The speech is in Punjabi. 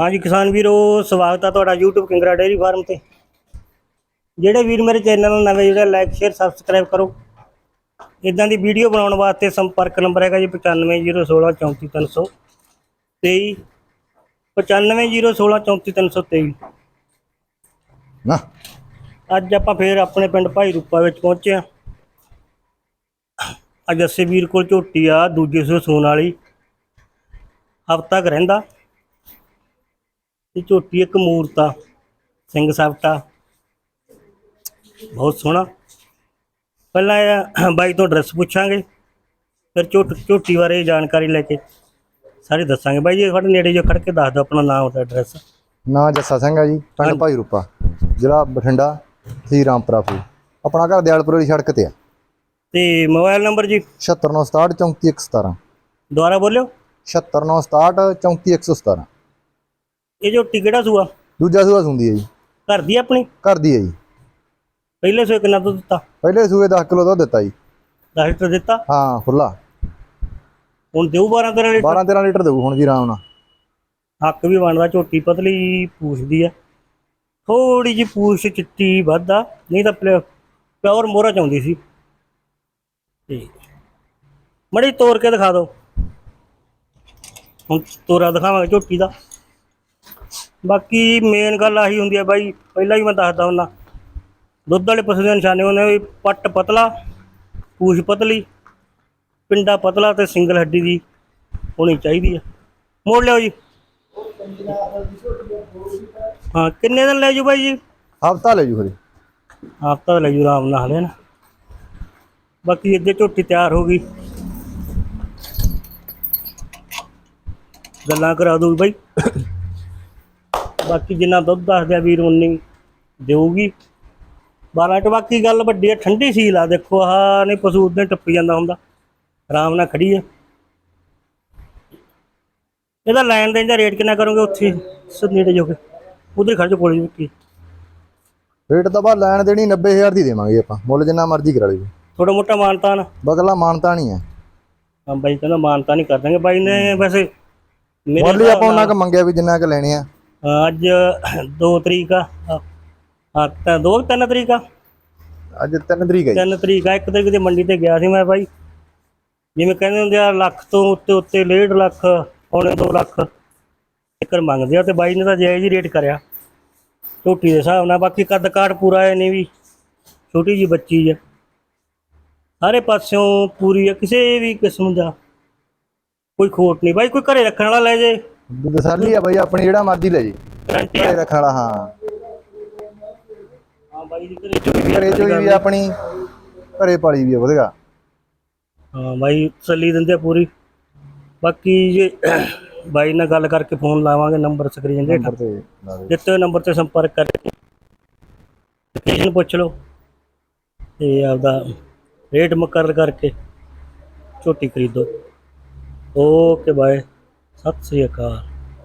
ਹਾਂਜੀ ਕਿਸਾਨ ਵੀਰੋ ਸਵਾਗਤ ਆ ਤੁਹਾਡਾ YouTube ਕਿੰਗਰਾ ਡੇਅਰੀ ਫਾਰਮ ਤੇ। ਜਿਹੜੇ ਵੀਰ ਮੇਰੇ ਚੈਨਲ ਨੂੰ ਨਵੇਂ ਜਿਹੜੇ ਲਾਈਕ ਸ਼ੇਅਰ ਸਬਸਕ੍ਰਾਈਬ ਕਰੋ। ਇਦਾਂ ਦੀ ਵੀਡੀਓ ਬਣਾਉਣ ਵਾਸਤੇ ਸੰਪਰਕ ਨੰਬਰ ਹੈਗਾ ਜੀ 9501634323 9501634323 ਨਾ। ਅੱਜ ਆਪਾਂ ਫੇਰ ਆਪਣੇ ਪਿੰਡ ਭਾਈ ਰੂਪਾ ਵਿੱਚ ਪਹੁੰਚੇ ਆ ਅੱਜ ਅਸੀਂ ਵੀਰ ਕੋਲ ਝੋਟੀ ਆ ਦੂਜੇ ਸੂ ਸੂਣ ਵਾਲੀ। ਹਫਤਾ ਕੁ ਰਹਿੰਦਾ। ਇਹ ਝੋਟੀ ਇੱਕ ਮੂਰਤਾ ਸਿੰਘ ਸਾਫਟਾ ਬਹੁਤ ਸੋਹਣਾ। ਪਹਿਲਾਂ ਇਹ ਬਾਈ ਤੋਂ ਐਡਰੈਸ ਪੁੱਛਾਂਗੇ ਫਿਰ ਝੋਟ ਝੋਟੀ ਬਾਰੇ ਜਾਣਕਾਰੀ ਲੈ ਕੇ ਸਾਰੀ ਦੱਸਾਂਗੇ। ਬਾਈ ਜੀ ਤੁਹਾਡੇ ਨੇੜੇ ਜੋ ਖੜ ਕੇ ਦੱਸ ਦਿਓ ਆਪਣਾ ਨਾਮ ਤੇ ਐਡਰੈਸ ਨਾਂ ਜੱਸਾ ਸਿੰਘ ਆ ਜੀ ਪਿੰਡ ਭਾਈ ਰੂਪਾ ਜ਼ਿਲ੍ਹਾ ਬਠਿੰਡਾ ਸੀ ਰਾਮਪੁਰਾ ਫੂ ਆਪਣਾ ਘਰ ਦਿਆਲਪੁਰ ਦੀ ਸੜਕ ਤੇ ਆ। ਤੇ ਮੋਬਾਈਲ ਨੰਬਰ ਜੀ? 76967 34117 ਦੁਬਾਰਾ ਬੋਲਿਓ। 76967 34117 ਇਹ ਝੋਟੀ ਕਿਹੜਾ ਸੂਆ ਦੂਜਾ ਸੂਆ ਸੁੰਦੀ ਹੈ ਜੀ। ਘਰ ਦੀ ਆਪਣੀ? ਘਰ ਦੀ ਹੈ ਜੀ। ਪਹਿਲੇ ਸੂਏ ਕਿੰਨਾ ਦੁੱਧ ਦਿੱਤਾ? ਪਹਿਲੇ ਸੂਏ 10 ਕਿਲੋ ਦੁੱਧ ਦਿੱਤਾ ਜੀ। 10 ਲੀਟਰ ਦਿੱਤਾ? ਹਾਂ ਖੁੱਲਾ ਹੁਣ ਦੇਊ 12 13 ਲੀਟਰ? 12 13 ਲੀਟਰ ਦੇਊ ਹੁਣ ਜੀ ਆਰਾਮ ਨਾਲ। ਹੱਕ ਵੀ ਬਣਦਾ ਝੋਟੀ ਪਤਲੀ ਪੂਛਦੀ ਆ। ਥੋੜੀ ਜੀ ਪੂਛ ਚਿੱਟੀ ਵੱਧਾ ਨਹੀਂ ਤਾਂ ਪਿਓਰ ਮੋਹਰਾ ਚਾਉਂਦੀ ਸੀ। ਤੇ ਮੜੀ ਤੋੜ ਕੇ ਦਿਖਾ ਦਿਓ। ਹੁਣ ਤੋਰਾ ਦਿਖਾਵਾਂਗੇ ਝੋਟੀ ਦਾ। ਬਾਕੀ ਮੇਨ ਗੱਲ ਆਹੀ ਹੁੰਦੀ ਆ ਬਾਈ ਪਹਿਲਾਂ ਹੀ ਮੈਂ ਦੱਸਦਾ ਹੁੰਦਾ। ਦੁੱਧ ਵਾਲੇ ਪਸ਼ੂ ਦੇ ਨਿਸ਼ਾਨੇ ਹੁੰਦੇ ਵੀ ਪੱਟ ਪਤਲਾ ਪੂਛ ਪਤਲੀ ਪਿੰਡਾ ਪਤਲਾ ਤੇ ਸਿੰਗਲ ਹੱਡੀ ਦੀ ਹੋਣੀ ਚਾਹੀਦੀ ਆ। ਮੋੜ ਲਿਓ ਜੀ। ਹਾਂ ਕਿੰਨੇ ਦਿਨ ਲੈ ਜੂ ਬਾਈ ਜੀ? ਹਫਤਾ ਲੈ ਜੂ ਖਰੀ ਹਫਤਾ ਲੈ ਜੂ ਆਰਾਮ ਨਾਲ ਹਲੇ ਨਾ ਬਾਕੀ ਇੱਦੇ ਝੋਟੀ ਤਿਆਰ ਹੋ ਗਈ। ਗੱਲਾਂ ਕਰਾ ਦੂ ਬਾਈ। ਬਾਕੀ ਜਿੰਨਾ ਦੁੱਧ ਦੱਸਦੇ ਆ ਵੀਰ ਉਨੀ ਦੇਊਗੀ। 12 ਤੋਂ ਬਾਕੀ ਗੱਲ ਵੱਡੀ ਆ ਠੰਡੀ ਸੀਲ ਆ। ਦੇਖੋ ਆਹ ਨਹੀਂ ਪਸ਼ੂ ਉਦੋਂ ਟੱਪੀ ਜਾਂਦਾ ਹੁੰਦਾ। ਆਰਾਮ ਨਾਲ ਖੜੀ ਆ। ਇਹਦਾ ਲੈਣ ਦੇਣ ਦਾ ਰੇਟ ਕਿੰਨਾ ਕਰੋਗੇ ਉੱਥੇ? ਨੇੜੇ ਜੋ ਕੇ ਉਧਰ ਖੜ ਜਾ ਕੋਲ ਕੀ ਰੇਟ ਤਾਂ ਬਾਅਦ ਲੈਣ ਦੇਣੀ 90000 ਦੀ ਦੇਵਾਂਗੇ ਆਪਾਂ। ਮੁੱਲ ਜਿੰਨਾ ਮਰਜ਼ੀ ਕਰਾ ਲਿਓ ਥੋੜਾ ਮੋਟਾ ਮਾਨਤਾਨ ਬਗਲਾ ਮਾਨਤਾ ਨਹੀਂ ਹੈ। ਹਾਂ ਬਾਈ ਕਹਿੰਦਾ ਮਾਨਤਾ ਨਹੀਂ ਕਰ ਦਾਂਗੇ। ਬਾਈ ਨੇ ਵੈਸੇ ਮੇਰੇ ਮੁੱਲ ਹੀ ਆਪਾਂ ਉਹਨਾਂ ਕ ਮੰਗਿਆ ਵੀ ਜਿੰਨਾ ਕ ਲੈਣੇ ਆ। ਅੱਜ 2 ਤਰੀਕ ਆ। ਹਾਂ ਤਾਂ 2 3 ਤਰੀਕ ਆ? ਅੱਜ 3 ਤਰੀਕ ਹੈ ਜੀ। 3 ਤਰੀਕ ਆ। 1 ਤਰੀਕ ਦੀ ਮੰਡੀ ਤੇ ਗਿਆ ਸੀ ਮੈਂ ਬਾਈ। ਜਿਵੇਂ ਕਹਿੰਦੇ ਹੁੰਦੇ ਆ ਲੱਖ ਤੋਂ ਉੱਤੇ ਉੱਤੇ 1.5 ਲੱਖ ਪੌਣੇ 2 ਲੱਖ ਇੱਕਰ ਮੰਗਦੇ ਆ ਤੇ ਬਾਈ ਨੇ ਤਾਂ ਜਾਇਜ਼ ਹੀ ਰੇਟ ਕਰਿਆ। ਝੋਟੀ ਦੇ ਹਿਸਾਬ ਨਾਲ ਬਾਕੀ ਕੱਦ ਕਾਠ ਪੂਰਾ ਹੈ ਨਹੀਂ ਵੀ ਛੋਟੀ ਜੀ ਬੱਚੀ ਆ। ਸਾਰੇ ਪਾਸਿਓਂ ਪੂਰੀ ਆ ਕਿਸੇ ਵੀ ਕਿਸਮ ਦਾ ਕੋਈ ਖੋਟ ਨਹੀਂ। ਬਾਈ ਕੋਈ ਘਰੇ ਰੱਖਣ ਵਾਲਾ ਲੈ ਜੇ। ਦਸਾਲੀ ਆ ਬਾਈ ਆਪਣੀ ਜਿਹੜਾ ਮਰਜ਼ੀ ਲੈ ਜੀ। ਗਰੰਟੀ ਘਰੇ ਰੱਖਣ ਵਾਲਾ ਹਾਂ। ਹਾਂ ਬਾਈ ਦੀ ਘਰੇ ਚੋਈ ਵੀ ਆ। ਘਰੇ ਚੋਈ ਵੀ ਆਪਣੀ। ਘਰੇ ਪਾਲੀ ਵੀ ਆ ਵਧਗਾ ਹਾਂ ਬਾਈ ਤਸੱਲੀ ਦਿੰਦੇ ਆ ਪੂਰੀ। ਬਾਕੀ ਜੇ ਬਾਈ ਨਾਲ ਗੱਲ ਕਰਕੇ ਫੋਨ ਲਾਵਾਂਗੇ ਨੰਬਰ ਸਕਰੀਨ ਦੇ ਹੇਠਾਂ ਨੰਬਰ ਤੇ ਲਾ ਦਿਓ। ਦਿੱਤੇ ਹੋਏ ਨੰਬਰ ਤੇ ਸੰਪਰਕ ਕਰਕੇ ਲੋਕੇਸ਼ਨ ਪੁੱਛ ਲਓ ਤੇ ਆਪਦਾ ਰੇਟ ਮੁਕਰਰ ਕਰਕੇ ਝੋਟੀ ਖਰੀਦੋ। Okay bye. ਸਤਿ ਸ੍ਰੀ ਅਕਾਲ।